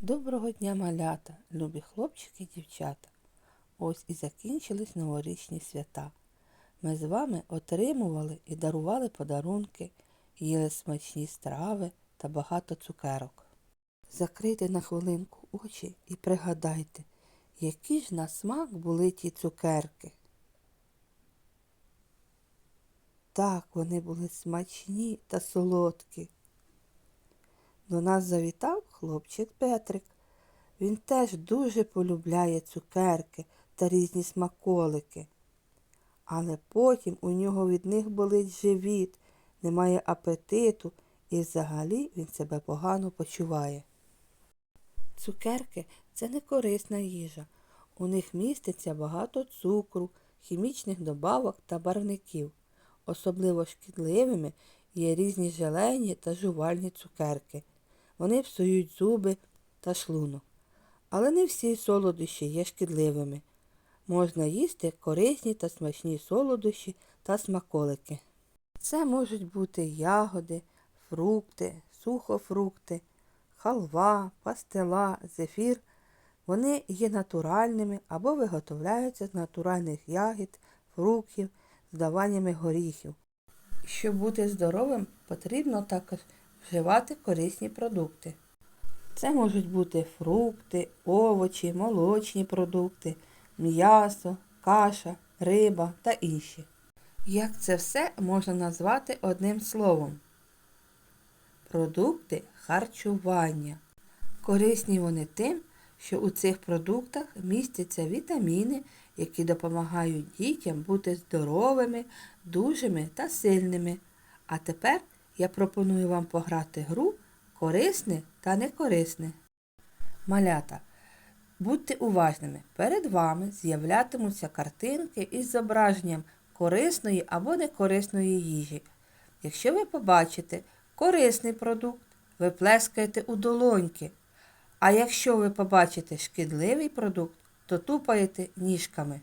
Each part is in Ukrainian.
Доброго дня, малята, любі хлопчики і дівчата. Ось і закінчились новорічні свята. Ми з вами отримували і дарували подарунки, їли смачні страви та багато цукерок. Закрийте на хвилинку очі і пригадайте, які ж на смак були ті цукерки. Так, вони були смачні та солодкі. До нас завітав хлопчик Петрик. Він теж дуже полюбляє цукерки та різні смаколики. Але потім у нього від них болить живіт, немає апетиту і взагалі він себе погано почуває. Цукерки це не корисна їжа. У них міститься багато цукру, хімічних добавок та барвників. Особливо шкідливими є різні желені та жувальні цукерки. Вони псують зуби та шлунок. Але не всі солодощі є шкідливими. Можна їсти корисні та смачні солодощі та смаколики. Це можуть бути ягоди, фрукти, сухофрукти, халва, пастила, зефір. Вони є натуральними або виготовляються з натуральних ягід, фруктів, з даваннями горіхів. Щоб бути здоровим, потрібно також вживати корисні продукти. Це можуть бути фрукти, овочі, молочні продукти, м'ясо, каша, риба та інші. Як це все можна назвати одним словом? Продукти харчування. Корисні вони тим, що у цих продуктах містяться вітаміни, які допомагають дітям бути здоровими, дужими та сильними. А тепер я пропоную вам пограти гру корисне та некорисне. Малята, будьте уважними. Перед вами з'являтимуться картинки із зображенням корисної або некорисної їжі. Якщо ви побачите корисний продукт, ви плескаєте у долоньки. А якщо ви побачите шкідливий продукт, то тупаєте ніжками.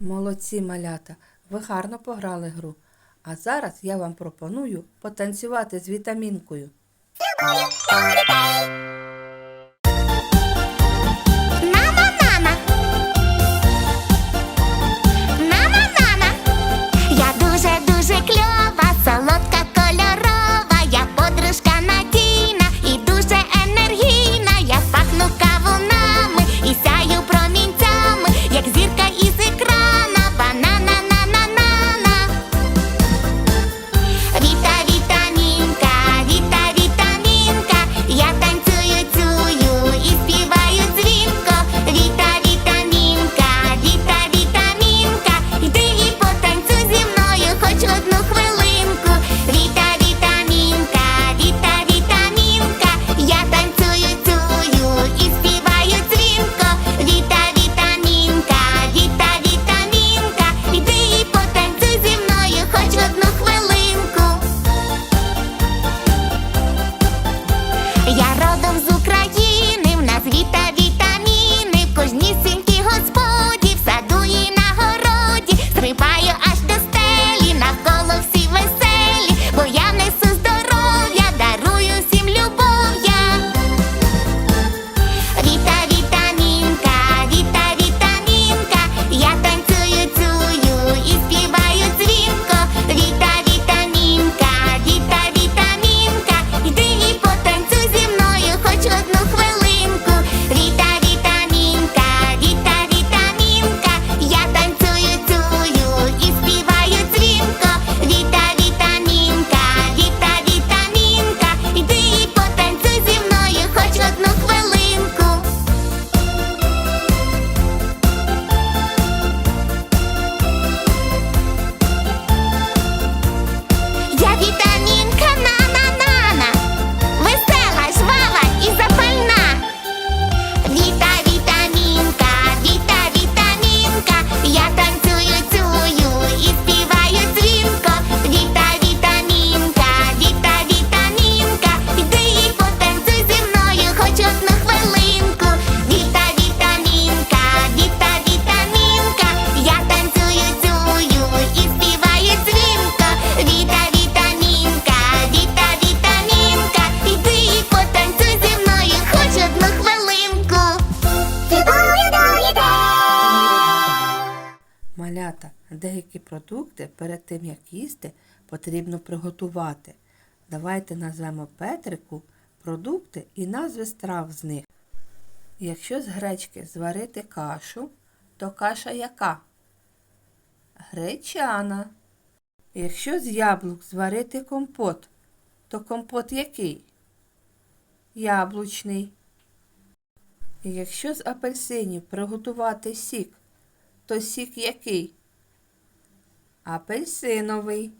Молодці малята, ви гарно пограли гру. А зараз я вам пропоную потанцювати з вітамінкою. Малята, деякі продукти перед тим, як їсти, потрібно приготувати. Давайте назвемо Петрику продукти і назви страв з них. Якщо з гречки зварити кашу, то каша яка? Гречана. Якщо з яблук зварити компот, то компот який? Яблучний. Якщо з апельсинів приготувати сік, то сік який? Апельсиновий.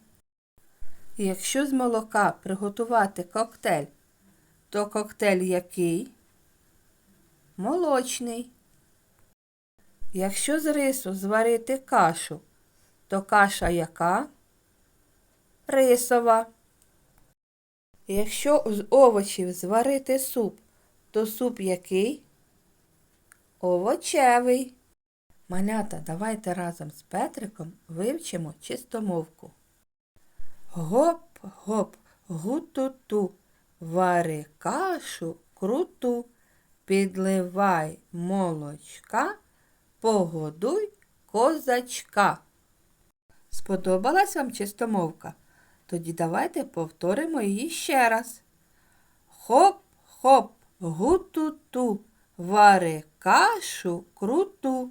Якщо з молока приготувати коктейль, то коктейль який? Молочний. Якщо з рису зварити кашу, то каша яка? Рисова. Якщо з овочів зварити суп, то суп який? Овочевий. Малята, давайте разом з Петриком вивчимо чистомовку. Гоп-гоп, гу-ту-ту, вари кашу круту, підливай молочка, погодуй козачка. Сподобалась вам чистомовка? Тоді давайте повторимо її ще раз. Хоп-хоп, гу-ту-ту, вари кашу круту,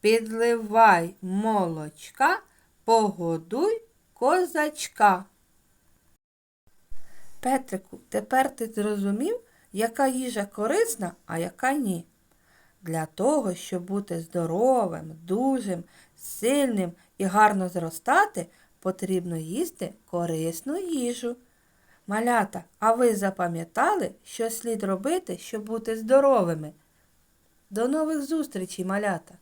підливай молочка, погодуй козачка. Петрику, тепер ти зрозумів, яка їжа корисна, а яка ні. Для того, щоб бути здоровим, дужим, сильним і гарно зростати, потрібно їсти корисну їжу. Малята, а ви запам'ятали, що слід робити, щоб бути здоровими? До нових зустрічей, малята!